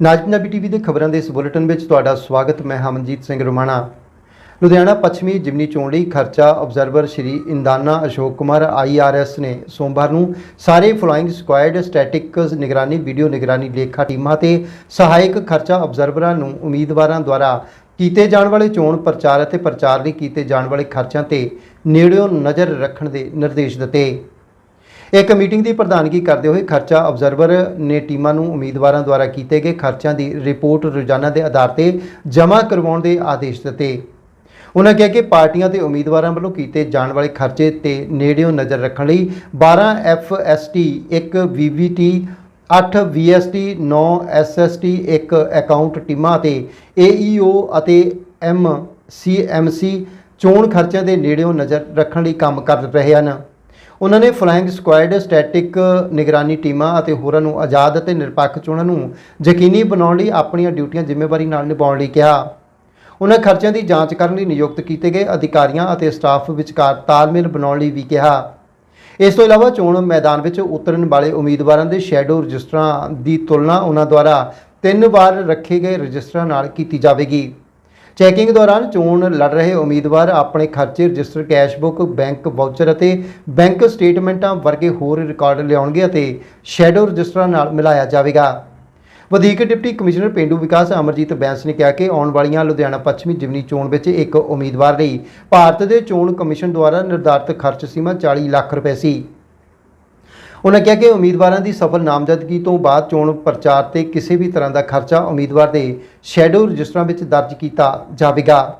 ਨਾਜ Punjabi TV ਦੇ ਖਬਰਾਂ ਦੇ ਇਸ ਬੁਲੇਟਿਨ ਵਿੱਚ ਤੁਹਾਡਾ ਸਵਾਗਤ, ਮੈਂ ਹਮਨਜੀਤ ਸਿੰਘ ਰੁਮਾਣਾ। ਲੁਧਿਆਣਾ ਪੱਛਮੀ ਜਿਮਨੀ ਚੋਣ ਲਈ ਖਰਚਾ ਆਬਜ਼ਰਵਰ ਸ਼੍ਰੀ ਇੰਦਾਨਾ ਅਸ਼ੋਕ ਕੁਮਾਰ ਆਈਆਰਐਸ ਨੇ ਸੋਮਵਾਰ ਨੂੰ ਸਾਰੇ ਫਲਾਈਂਗ ਸਕੁਐਡ ਸਟੈਟਿਕਸ ਨਿਗਰਾਨੀ ਵੀਡੀਓ ਨਿਗਰਾਨੀ, ਲੇਖਾ ਟੀਮਾਂ ਤੇ ਸਹਾਇਕ ਖਰਚਾ ਆਬਜ਼ਰਵਰਾਂ ਨੂੰ ਉਮੀਦਵਾਰਾਂ ਦੁਆਰਾ ਕੀਤੇ ਜਾਣ ਵਾਲੇ ਚੋਣ ਪ੍ਰਚਾਰ ਅਤੇ ਪ੍ਰਚਾਰ ਲਈ ਕੀਤੇ ਜਾਣ ਵਾਲੇ ਖਰਚਿਆਂ ਤੇ ਨੇੜਿਓਂ ਨਜ਼ਰ ਰੱਖਣ ਦੇ ਨਿਰਦੇਸ਼ ਦਿੱਤੇ। ਇੱਕ ਮੀਟਿੰਗ ਦੀ ਪ੍ਰਧਾਨਗੀ ਕਰਦੇ ਹੋਏ ਖਰਚਾ ਆਬਜ਼ਰਵਰ ਨੇ ਟੀਮਾਂ ਨੂੰ ਉਮੀਦਵਾਰਾਂ ਦੁਆਰਾ ਕੀਤੇ ਗਏ ਖਰਚਿਆਂ ਦੀ ਰਿਪੋਰਟ ਰੋਜ਼ਾਨਾ ਦੇ ਆਧਾਰ ਤੇ ਜਮ੍ਹਾਂ ਕਰਵਾਉਣ ਦੇ ਆਦੇਸ਼ ਦਿੱਤੇ। ਉਹਨਾਂ ਕਿਹਾ ਕਿ ਪਾਰਟੀਆਂ ਤੇ ਉਮੀਦਵਾਰਾਂ ਵੱਲੋਂ ਕੀਤੇ ਜਾਣ ਵਾਲੇ ਖਰਚੇ ਤੇ ਨੇੜਿਓਂ ਨਜ਼ਰ ਰੱਖਣ ਲਈ 12 FST 1 VVT 8 VST 9 SST 1 account ਟੀਮਾਂ ਅਤੇ ਏਈਓ ਅਤੇ ਐਮ ਸੀਐਮਸੀ ਚੋਣ ਖਰਚਿਆਂ ਦੇ ਨੇੜਿਓਂ ਨਜ਼ਰ ਰੱਖਣ ਲਈ ਕੰਮ ਕਰ ਰਹੇ ਹਨ। ਉਹਨਾਂ ਨੇ ਫਲਾਇੰਗ ਸਕੁਐਡ ਸਟੈਟਿਕ ਨਿਗਰਾਨੀ ਟੀਮਾਂ ਅਤੇ ਹੋਰਾਂ ਨੂੰ ਆਜ਼ਾਦ ਅਤੇ ਨਿਰਪੱਖ ਚੋਣਾਂ ਨੂੰ ਯਕੀਨੀ ਬਣਾਉਣ ਲਈ ਆਪਣੀਆਂ ਡਿਊਟੀਆਂ ਜ਼ਿੰਮੇਵਾਰੀ ਨਾਲ ਨਿਭਾਉਣ ਲਈ ਕਿਹਾ। ਉਹਨਾਂ ਖਰਚਿਆਂ ਦੀ ਜਾਂਚ ਕਰਨ ਲਈ ਨਿਯੁਕਤ ਕੀਤੇ ਗਏ ਅਧਿਕਾਰੀਆਂ ਅਤੇ ਸਟਾਫ ਵਿਚਕਾਰ ਤਾਲਮੇਲ ਬਣਾਉਣ ਲਈ ਵੀ ਕਿਹਾ। ਇਸ ਤੋਂ ਇਲਾਵਾ ਚੋਣ ਮੈਦਾਨ ਵਿੱਚ ਉਤਰਨ ਵਾਲੇ ਉਮੀਦਵਾਰਾਂ ਦੇ ਸ਼ੈਡੋ ਰਜਿਸਟਰਾਂ ਦੀ ਤੁਲਨਾ ਉਹਨਾਂ ਦੁਆਰਾ ਤਿੰਨ ਵਾਰ ਰੱਖੇ ਗਏ ਰਜਿਸਟਰਾਂ ਨਾਲ ਕੀਤੀ ਜਾਵੇਗੀ। ਚੈਕਿੰਗ ਦੌਰਾਨ ਚੋਣ ਲੜ ਰਹੇ ਉਮੀਦਵਾਰ ਆਪਣੇ ਖਰਚੇ ਰਜਿਸਟਰ ਕੈਸ਼ਬੁੱਕ ਬੈਂਕ ਵਾਊਚਰ ਅਤੇ ਬੈਂਕ ਸਟੇਟਮੈਂਟਾਂ ਵਰਗੇ ਹੋਰ ਰਿਕਾਰਡ ਲਿਆਉਣਗੇ ਅਤੇ ਸ਼ੈਡੋ ਰਜਿਸਟਰਾਂ ਨਾਲ ਮਿਲਾਇਆ ਜਾਵੇਗਾ। ਵਧੀਕ ਡਿਪਟੀ ਕਮਿਸ਼ਨਰ ਪਿੰਡੂ ਵਿਕਾਸ ਅਮਰਜੀਤ ਬੈਂਸ ਨੇ ਕਿਹਾ ਕਿ ਆਉਣ ਵਾਲੀਆਂ ਲੁਧਿਆਣਾ ਪੱਛਮੀ ਜਿਮਨੀ ਚੋਣ ਵਿੱਚ ਇੱਕ ਉਮੀਦਵਾਰ ਲਈ ਭਾਰਤ ਦੇ ਚੋਣ ਕਮਿਸ਼ਨ ਦੁਆਰਾ ਨਿਰਧਾਰਤ ਖਰਚ ਸੀਮਾ 40 ਲੱਖ ਰੁਪਏ ਸੀ। ਉਹਨਾਂ ਕਿਹਾ ਕਿ ਉਮੀਦਵਾਰਾਂ ਦੀ ਸਫਲ ਨਾਮਜ਼ਦਗੀ ਤੋਂ ਬਾਅਦ ਚੋਣ ਪ੍ਰਚਾਰ ਤੇ ਕਿਸੇ ਵੀ ਤਰ੍ਹਾਂ ਦਾ ਖਰਚਾ ਉਮੀਦਵਾਰ ਦੇ ਸ਼ੈਡੋ ਰਜਿਸਟਰਾਂ ਵਿੱਚ ਦਰਜ ਕੀਤਾ ਜਾਵੇਗਾ।